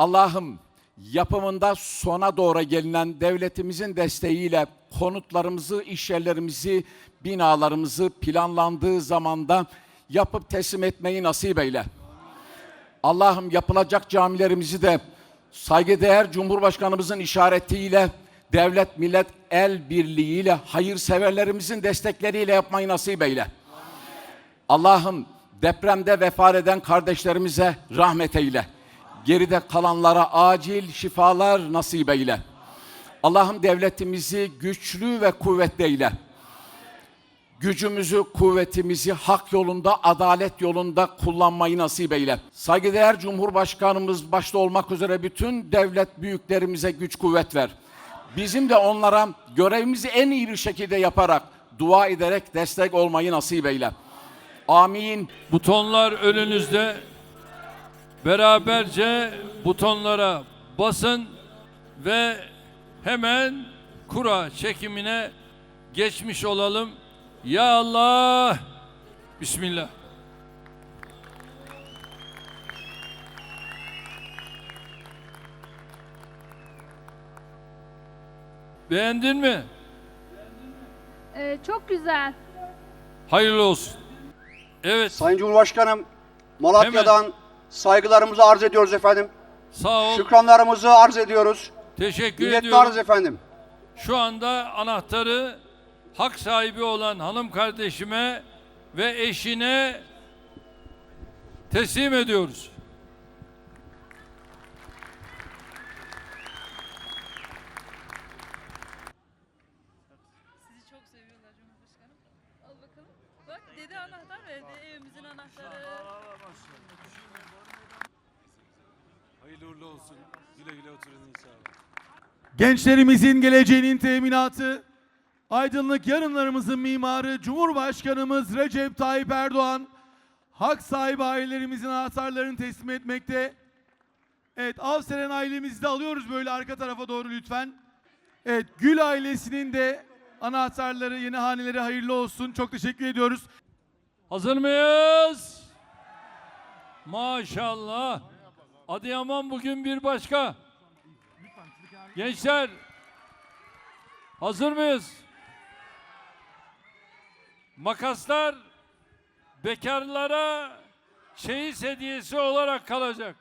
Allah'ım yapımında sona doğru gelinen devletimizin desteğiyle konutlarımızı, iş yerlerimizi, binalarımızı planlandığı zamanda yapıp teslim etmeyi nasip eyle. Allah'ım yapılacak camilerimizi de saygıdeğer Cumhurbaşkanımızın işaretiyle devlet millet el birliğiyle hayırseverlerimizin destekleriyle yapmayı nasip eyle. Allah'ım depremde vefat eden kardeşlerimize rahmet eyle. Geride kalanlara acil şifalar nasip eyle. Allah'ım devletimizi güçlü ve kuvvetli eyle. Gücümüzü, kuvvetimizi hak yolunda, adalet yolunda kullanmayı nasip eyle. Saygıdeğer Cumhurbaşkanımız başta olmak üzere bütün devlet büyüklerimize güç kuvvet ver. Bizim de onlara görevimizi en iyi bir şekilde yaparak, dua ederek destek olmayı nasip eyle. Amin. Butonlar önünüzde. Beraberce butonlara basın ve hemen kura çekimine geçmiş olalım. Ya Allah. Bismillah. Beğendin mi? Ee, çok güzel. Hayırlı olsun. Evet. Sayın Cumhurbaşkanım, Malatya'dan saygılarımızı arz ediyoruz efendim. Sağ ol. Şükranlarımızı arz ediyoruz. Teşekkür Minnettarız ediyorum. efendim. Şu anda anahtarı hak sahibi olan hanım kardeşime ve eşine teslim ediyoruz. Sizi çok seviyorlar Cumhurbaşkanım. Al bakalım. Bak dede anahtar verdi evimizin anahtarı. Hayırlı uğurlu olsun. Güle güle oturun inşallah. Gençlerimizin geleceğinin teminatı, aydınlık yarınlarımızın mimarı Cumhurbaşkanımız Recep Tayyip Erdoğan, hak sahibi ailelerimizin anahtarlarını teslim etmekte. Evet, Avseren ailemizi de alıyoruz böyle arka tarafa doğru lütfen. Evet, Gül ailesinin de anahtarları, yeni haneleri hayırlı olsun. Çok teşekkür ediyoruz. Hazır mıyız? Maşallah. Adıyaman bugün bir başka. Gençler hazır mıyız? Makaslar bekarlara çeyiz hediyesi olarak kalacak.